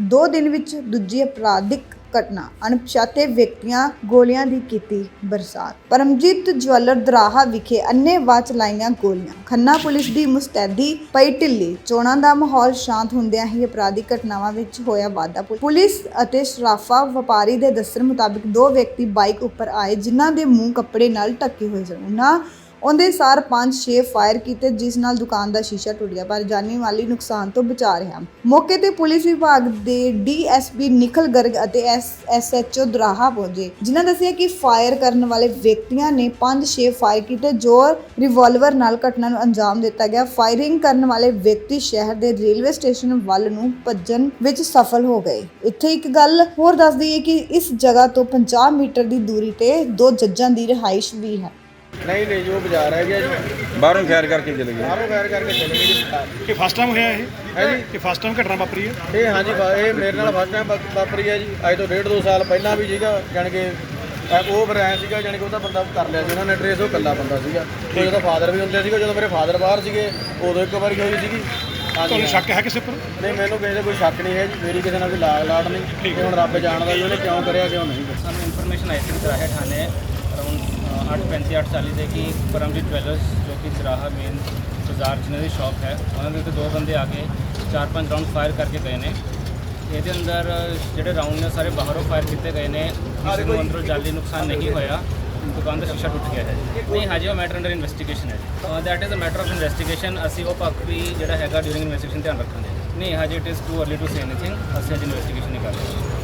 ਦੋ ਦਿਨ ਵਿੱਚ ਦੂਜੀ ਅਪਰਾਧਿਕ ਘਟਨਾ, ਅਣਪਛਾਤੇ ਵਿਅਕਤੀਆਂ ਗੋਲੀਆਂ ਦੀ ਕੀਤੀ ਬਰਸਾਤ। ਪਰਮਜੀਤ ਜਵੈਲਰ ਦਰਾਹਾ ਵਿਖੇ ਅੰਨ੍ਹੇਵਾਹ ਚਲਾਈਆਂ ਗੋਲੀਆਂ। ਖੰਨਾ ਪੁਲਿਸ ਦੀ ਮੁਸਤੈਦੀ ਪਈ ਢਿੱਲੀ। ਚੋਣਾਂ ਦਾ ਮਾਹੌਲ ਸ਼ਾਂਤ ਹੁੰਦਿਆਂ ਹੀ ਅਪਰਾਧਿਕ ਘਟਨਾਵਾਂ ਵਿੱਚ ਹੋਇਆ ਵਾਧਾ। ਪੁਲਿਸ ਅਤੇ ਸ਼ਰਾਫਾ ਵਪਾਰੀ ਦੇ ਦੱਸਣ ਮੁਤਾਬਿਕ ਦੋ ਵਿਅਕਤੀ ਬਾਈਕ ਉੱਪਰ ਆਏ, ਜਿਨ੍ਹਾਂ ਦੇ ਮੂੰਹ ਕੱਪੜੇ ਨਾਲ ਢੱਕੇ ਹੋਏ ਸਨ। ਉਹਨਾਂ ਉਹਦੇ ਸਾਰ 5-6 ਫਾਇਰ ਕੀਤੇ, ਜਿਸ ਨਾਲ ਦੁਕਾਨ ਦਾ ਸ਼ੀਸ਼ਾ ਟੁੱਟ ਗਿਆ। ਪਰ ਜਾਨੀ ਮਾਲੀ ਨੁਕਸਾਨ ਤੋਂ ਬਚਾ ਰਿਹਾ। ਮੌਕੇ ਤੇ ਪੁਲਿਸ ਵਿਭਾਗ ਦੇ ਡੀਐਸਪੀ ਨਿਖਲ ਗਰਗ ਅਤੇ ਐਸਐਚਓ ਦਰਾਹਾ ਪਹੁੰਚੇ, ਜਿਨ੍ਹਾਂ ਦੱਸਿਆ ਕਿ ਫਾਇਰ ਕਰਨ ਵਾਲੇ ਵਿਅਕਤੀਆਂ ਨੇ 5-6 ਫਾਇਰ ਕੀਤੇ। ਜੋ ਰਿਵਾਲਵਰ ਨਾਲ ਘਟਨਾ ਨੂੰ ਅੰਜਾਮ ਦਿੱਤਾ ਗਿਆ। ਫਾਇਰਿੰਗ ਕਰਨ ਵਾਲੇ ਵਿਅਕਤੀ ਸ਼ਹਿਰ ਦੇ ਰੇਲਵੇ ਸਟੇਸ਼ਨ ਵੱਲ ਨੂੰ ਭੱਜਣ ਵਿੱਚ ਸਫਲ ਹੋ ਗਏ। ਇੱਥੇ ਇੱਕ ਗੱਲ ਹੋਰ ਦੱਸ ਦਈਏ ਕਿ ਇਸ ਜਗ੍ਹਾ ਤੋਂ 50 ਮੀਟਰ ਦੀ ਦੂਰੀ ਤੇ ਦੋ ਜੱਜਾਂ ਦੀ ਰਿਹਾਇਸ਼ ਵੀ ਹੈ। ਨਹੀਂ ਨਹੀਂ ਜੋ ਬਾਜ਼ਾਰ ਹੈ ਗਿਆ ਜੀ। ਬਾਹਰੋਂ ਫਾਇਰ ਕਰਕੇ ਚਲੇ ਗਏ। ਬਾਹਰੋਂ ਫਾਇਰ ਕਰਕੇ ਚਲੇ ਗਏ ਜੀ ਕਿ ਫਸਟ ਟਾਈਮ ਹੋਇਆ ਇਹ? ਹੈ ਜੀ। ਕਿ ਫਸਟ ਟਾਈਮ ਘਟਨਾ ਵਾਪਰੀ ਹੈ? ਇਹ ਹਾਂਜੀ ਫ- ਇਹ ਮੇਰੇ ਨਾਲ ਫਸਟ ਟਾਈਮ ਵਾਪਰੀ ਹੈ ਜੀ। ਅੱਜ ਤੋਂ ਡੇਢ ਦੋ ਸਾਲ ਪਹਿਲਾਂ ਵੀ ਸੀਗਾ ਜਾਣੀ ਕਿ ਉਹ ਬਰੈਂ ਸੀਗਾ ਜਾਣੀ ਕਿ ਉਹਦਾ ਬੰਦਾ ਕਰ ਲਿਆ ਸੀ ਉਹਨਾਂ ਨੇ ਟ੍ਰੇਸ ਉਹ ਇਕੱਲਾ ਬੰਦਾ ਸੀਗਾ। ਤੇ ਜਦੋਂ ਫਾਦਰ ਵੀ ਹੁੰਦੇ ਸੀਗੇ ਜਦੋਂ ਮੇਰੇ ਫਾਦਰ ਬਾਹਰ ਸੀਗੇ ਉਦੋਂ ਇੱਕ ਵਾਰੀ ਹੋਈ ਸੀਗੀ। ਹਾਂਜੀ ਤੁਹਾਨੂੰ ਸ਼ੱਕ ਹੈ ਕਿਸੇ ਉੱਪਰ? ਨਹੀਂ ਮੈਨੂੰ ਕਿਸੇ ਦਾ ਕੋਈ ਸ਼ੱਕ ਨਹੀਂ ਹੈ ਜੀ ਮੇਰੀ ਕਿਸੇ ਨਾਲ ਕੋਈ ਲਾਗ ਲਾਟ ਨਹੀਂ ਤੇ ਹੁਣ ਰੱਬ ਜਾਣਦਾ ਜੀ ਉਹਨੇ ਕਿਉਂ ਕਰਿਆ ਕਿਉਂ ਨਹੀਂ ਸਾਨੂੰ ਇਨਫੋਰਮੇਸ਼ਨ ਆਈ ਸੀ ਚਰਾਹਾ ਥਾਣੇ ਅਰਾਊਂਡ 8:35 840 ਦੇ ਕਿ ਪਰਮਜੀਤ ਜਵੈਲਰਸ ਜੋ ਕਿ ਚਰਾਹਾ ਮੇਨ ਬਾਜ਼ਾਰ ਜਿਹਨਾਂ ਦੀ ਸ਼ਾਪ ਹੈ ਉਹਨਾਂ ਦੇ ਉੱਤੇ ਦੋ ਬੰਦੇ ਆ ਕੇ ਚਾਰ ਪੰਜ ਰਾਉਂਡ ਫਾਇਰ ਕਰਕੇ ਗਏ ਨੇ। ਇਹਦੇ ਅੰਦਰ ਜਿਹੜੇ ਰਾਉਂਡ ਨੇ ਸਾਰੇ ਬਾਹਰੋਂ ਫਾਇਰ ਕੀਤੇ ਗਏ ਨੇ। ਕਿਸੇ ਨੂੰ ਅੰਦਰੋਂ ਜਾਲੀ ਨੁਕਸਾਨ ਨਹੀਂ ਹੋਇਆ। ਦੁਕਾਨ ਦਾ ਸ਼ੀਸ਼ਾ ਟੁੱਟ ਗਿਆ ਹੈ। ਨਹੀਂ ਹਜੇ ਉਹ ਮੈਟਰ ਅੰਡਰ ਇਨਵੈਸਟੀਗੇਸ਼ਨ ਹੈ। That is a matter of investigation ਅਸੀਂ ਉਹ ਪੱਖ ਵੀ ਜਿਹੜਾ ਹੈਗਾ ਡਿਊਰਿੰਗ ਇਨਵੈਸਟੀਗੇਸ਼ਨ ਧਿਆਨ ਰੱਖਾਂਗੇ। ਨਹੀਂ ਹਜੇ it is too early to say anything ਅਸੀਂ ਹਜੇ ਇਨਵੈਸਟੀਗੇਸ਼ਨ ਨਹੀਂ ਕਰ ਰਹੇ।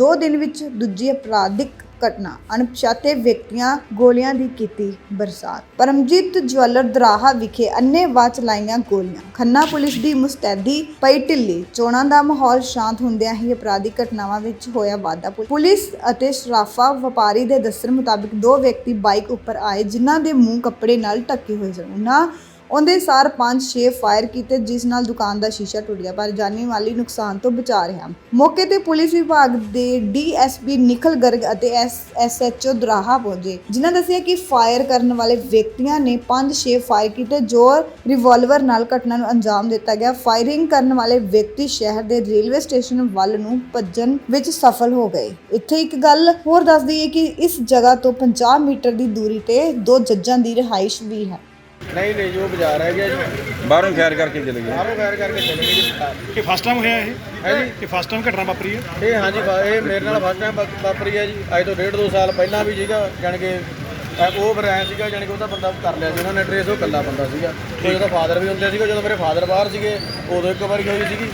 ਦੋ ਦਿਨ ਵਿੱਚ ਦੂਜੀ ਅਪਰਾਧਿਕ ਘਟਨਾ, ਅਣਪਛਾਤੇ ਵਿਅਕਤੀਆਂ ਗੋਲੀਆਂ ਦੀ ਕੀਤੀ ਬਰਸਾਤ। ਪਰਮਜੀਤ ਜਵੈਲਰ ਦਰਾਹਾ ਵਿਖੇ ਅੰਨ੍ਹੇਵਾਹ ਚਲਾਈਆਂ ਗੋਲੀਆਂ। ਖੰਨਾ ਪੁਲਿਸ ਦੀ ਮੁਸਤੈਦੀ ਪਈ ਢਿੱਲੀ। ਚੋਣਾਂ ਦਾ ਮਾਹੌਲ ਸ਼ਾਂਤ ਹੁੰਦਿਆਂ ਹੀ ਅਪਰਾਧਿਕ ਘਟਨਾਵਾਂ ਵਿੱਚ ਹੋਇਆ ਵਾਧਾ। ਪੁਲਿਸ ਅਤੇ ਸ਼ਰਾਫਾ ਵਪਾਰੀ ਦੇ ਦੱਸਣ ਮੁਤਾਬਿਕ ਦੋ ਵਿਅਕਤੀ ਬਾਈਕ ਉੱਪਰ ਆਏ, ਜਿਨ੍ਹਾਂ ਦੇ ਮੂੰਹ ਕੱਪੜੇ ਨਾਲ ਢੱਕੇ ਹੋਏ ਸਨ। ਉਹਨਾਂ ਉਹਦੇ ਸਾਰ 5-6 ਫਾਇਰ ਕੀਤੇ, ਜਿਸ ਨਾਲ ਦੁਕਾਨ ਦਾ ਸ਼ੀਸ਼ਾ ਟੁੱਟ ਗਿਆ। ਪਰ ਜਾਨੀ ਮਾਲੀ ਨੁਕਸਾਨ ਤੋਂ ਬਚਾ ਰਿਹਾ। ਮੌਕੇ ਤੇ ਪੁਲਿਸ ਵਿਭਾਗ ਦੇ ਡੀਐਸਪੀ ਨਿਖਲ ਗਰਗ ਅਤੇ ਐਸਐਚਓ ਦਰਾਹਾ ਪਹੁੰਚੇ, ਜਿਨ੍ਹਾਂ ਦੱਸਿਆ ਕਿ ਫਾਇਰ ਕਰਨ ਵਾਲੇ ਵਿਅਕਤੀਆਂ ਨੇ 5-6 ਫਾਇਰ ਕੀਤੇ, ਜੋ ਰਿਵਾਲਵਰ ਨਾਲ ਘਟਨਾ ਨੂੰ ਅੰਜਾਮ ਦਿੱਤਾ ਗਿਆ। ਫਾਇਰਿੰਗ ਕਰਨ ਵਾਲੇ ਵਿਅਕਤੀ ਸ਼ਹਿਰ ਦੇ ਰੇਲਵੇ ਸਟੇਸ਼ਨ ਵੱਲ ਨੂੰ ਭੱਜਣ ਵਿੱਚ ਸਫਲ ਹੋ ਗਏ। ਇੱਥੇ ਇੱਕ ਗੱਲ ਹੋਰ ਦੱਸ ਦਈਏ ਕਿ ਇਸ ਜਗ੍ਹਾ ਤੋਂ 50 ਮੀਟਰ ਦੀ ਦੂਰੀ ਤੇ ਦੋ ਜੱਜਾਂ ਦੀ ਰਿਹਾਇਸ਼ ਵੀ ਹੈ। ਨਹੀਂ ਨਹੀਂ ਜੋ ਬਾਜ਼ਾਰ ਹੈ ਗਿਆ ਜੀ। ਬਾਹਰੋਂ ਫਾਇਰ ਕਰਕੇ ਚਲੇ ਗਏ। ਬਾਹਰੋਂ ਫਾਇਰ ਕਰਕੇ ਚਲੇ ਗਏ ਜੀ ਕਿ ਫਸਟ ਟਾਈਮ ਹੋਇਆ ਇਹ? ਹੈ ਜੀ। ਕਿ ਫਸਟ ਟਾਈਮ ਘਟਨਾ ਵਾਪਰੀ ਹੈ? ਇਹ ਹਾਂਜੀ ਫ- ਇਹ ਮੇਰੇ ਨਾਲ ਫਸਟ ਟਾਈਮ ਵਾਪਰੀ ਹੈ ਜੀ। ਅੱਜ ਤੋਂ ਡੇਢ ਦੋ ਸਾਲ ਪਹਿਲਾਂ ਵੀ ਸੀਗਾ ਜਾਣੀ ਕਿ ਅ, ਉਹ ਬਰੈਂ ਸੀਗਾ ਜਾਣੀ ਕਿ ਉਹਦਾ ਬੰਦਾ ਕਰ ਲਿਆ ਸੀ ਉਹਨਾਂ ਨੇ ਟ੍ਰੇਸ ਉਹ ਇਕੱਲਾ ਬੰਦਾ ਸੀਗਾ। ਤੇ ਜਦੋਂ ਫਾਦਰ ਵੀ ਹੁੰਦੇ ਸੀਗੇ ਜਦੋਂ ਮੇਰੇ ਫਾਦਰ ਬਾਹਰ ਸੀਗੇ ਉਦੋਂ ਇੱਕ ਵਾਰੀ ਹੋਈ ਸੀਗੀ।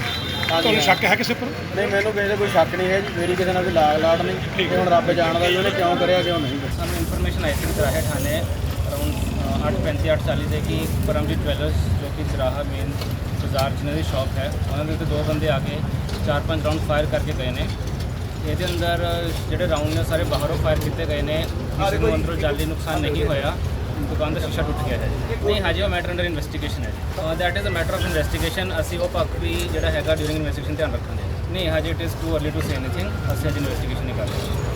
ਹਾਂਜੀ ਤੁਹਾਨੂੰ ਸ਼ੱਕ ਹੈ ਕਿਸੇ ਉੱਪਰ? ਨਹੀਂ ਮੈਨੂੰ ਕਿਸੇ ਦਾ ਕੋਈ ਸ਼ੱਕ ਨਹੀਂ ਹੈ ਜੀ। ਮੇਰੀ ਕਿਸੇ ਨਾਲ ਕੋਈ ਲਾਗ ਲਾਟ ਨਹੀਂ ਤੇ ਹੁਣ ਰੱਬ ਜਾਣਦਾ ਜੀ ਉਹਨੇ ਕਿਉਂ ਕਰਿਆ ਕਿਉਂ ਨਹੀਂ ਸਾਨੂੰ ਇਨਫੋਰਮੇਸ਼ਨ ਆਈ ਸੀ ਚਰਾਹਾ ਥਾਣੇ ਅਰਾਊਂਡ 8:35 840 ਦੇ ਕਿ ਪਰਮਜੀਤ ਜਵੈਲਰਸ, ਜੋ ਕਿ ਚਰਾਹਾ ਮੇਨ ਬਾਜ਼ਾਰ ਜਿਹਨਾਂ ਦੀ ਸ਼ਾਪ ਹੈ, ਉਹਨਾਂ ਦੇ ਉੱਤੇ ਦੋ ਬੰਦੇ ਆ ਕੇ ਚਾਰ ਪੰਜ ਰਾਉਂਡ ਫਾਇਰ ਕਰਕੇ ਗਏ ਨੇ। ਇਹਦੇ ਅੰਦਰ ਜਿਹੜੇ ਰਾਉਂਡ ਨੇ ਸਾਰੇ ਬਾਹਰੋਂ ਫਾਇਰ ਕੀਤੇ ਗਏ ਨੇ। ਕਿਸੇ ਨੂੰ ਅੰਦਰੋਂ ਜਾਲੀ ਨੁਕਸਾਨ ਨਹੀਂ ਹੋਇਆ। ਦੁਕਾਨ ਦਾ ਸ਼ੀਸ਼ਾ ਟੁੱਟ ਗਿਆ ਹੈ ਨਹੀਂ, ਹਜੇ ਉਹ ਮੈਟਰ ਅੰਡਰ ਇਨਵੈਸਟੀਗੇਸ਼ਨ ਹੈ that is a matter of investigation ਅਸੀਂ ਉਹ ਪੱਖ ਵੀ ਜਿਹੜਾ ਹੈਗਾ ਡਿਊਰਿੰਗ ਇਨਵੈਸਟੀਗੇਸ਼ਨ ਧਿਆਨ ਰੱਖਾਂਗੇ। ਨਹੀਂ, ਹਜੇ it is too early to say anything ਅਸੀਂ ਹਜੇ ਇਨਵੈਸਟੀਗੇਸ਼ਨ ਨਹੀਂ ਕਰ ਰਹੇ।